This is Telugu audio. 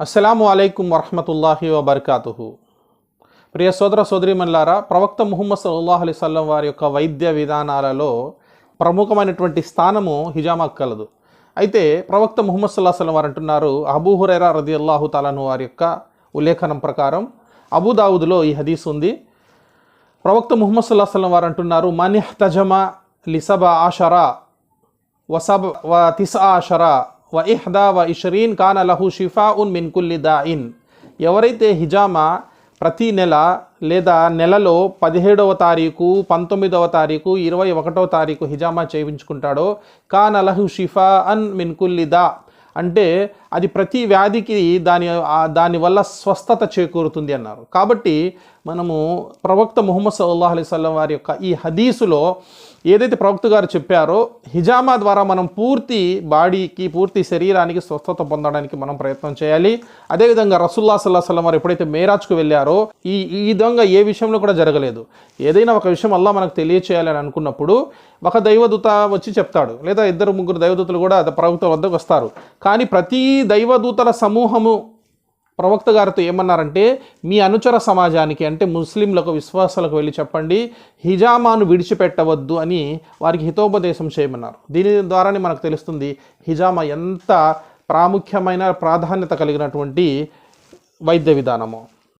అస్సలాము అయికం వరహమతుల్లాహి వబర్కాతు ప్రియ సోదర సోదరిమల్లారా ప్రవక్త ముహమ్మద్ సల్లాహ్ అలైహి వారి యొక్క వైద్య విధానాలలో ప్రముఖమైనటువంటి స్థానము హిజామాకు కలదు అయితే ప్రవక్త ముహమ్మద్ సల్లాహ్ సలం వారు అంటున్నారు అబూహురైరా రది అల్లాహు తాలను వారి యొక్క ఉల్లేఖనం ప్రకారం అబూదావుద్లో ఈ హదీస్ ఉంది. ప్రవక్త ముహమ్మద్ సల్లాహ్ సలం వారు అంటున్నారు మనిహ్ తజమా లిసబ ఆషరా వసబ వ తిస్ ఆషరా వ ఇహ్దా వ ఇషరీన్ కాన లహు షిఫా ఉన్ మిన్ కుల్లి దా ఇన్ ఎవరైతే హిజామా ప్రతి నెల లేదా నెలలో పదిహేడవ తారీఖు పంతొమ్మిదవ తారీఖు ఇరవై ఒకటవ తారీఖు హిజామా చేయించుకుంటాడో కాన లహు షిఫా అన్ మిన్కుల్లి దా. అంటే అది ప్రతి వ్యాధికి దాని దానివల్ల స్వస్థత చేకూరుతుంది అన్నారు. కాబట్టి మనము ప్రవక్త ముహమ్మద్ సల్లాహ్ అలైహి వారి యొక్క ఈ హదీసులో ఏదైతే ప్రవక్త గారు చెప్పారో హిజామా ద్వారా మనం పూర్తి బాడీకి పూర్తి శరీరానికి స్వస్థత పొందడానికి మనం ప్రయత్నం చేయాలి. అదేవిధంగా రసుల్లా సల్లా సల్లం వారు ఎప్పుడైతే మేరాజ్కు వెళ్ళారో ఈ ఈ విధంగా ఏ విషయంలో కూడా జరగలేదు. ఏదైనా ఒక విషయం అల్లా మనకు తెలియచేయాలని అనుకున్నప్పుడు ఒక దైవదూత వచ్చి చెప్తాడు. లేదా ఇద్దరు ముగ్గురు దైవదూతలు కూడా ప్రవక్త వద్దకు వస్తారు. కానీ ప్రతి దైవదూతల సమూహము ప్రవక్త గారితో ఏమన్నారంటే మీ అనుచర సమాజానికి అంటే ముస్లింలకు విశ్వాసాలకు వెళ్ళి చెప్పండి హిజామాను విడిచిపెట్టవద్దు అని వారికి హితోపదేశం చేయమన్నారు. దీని ద్వారానే మనకు తెలుస్తుంది హిజామా ఎంత ప్రాముఖ్యమైన ప్రాధాన్యత కలిగినటువంటి వైద్య విధానము.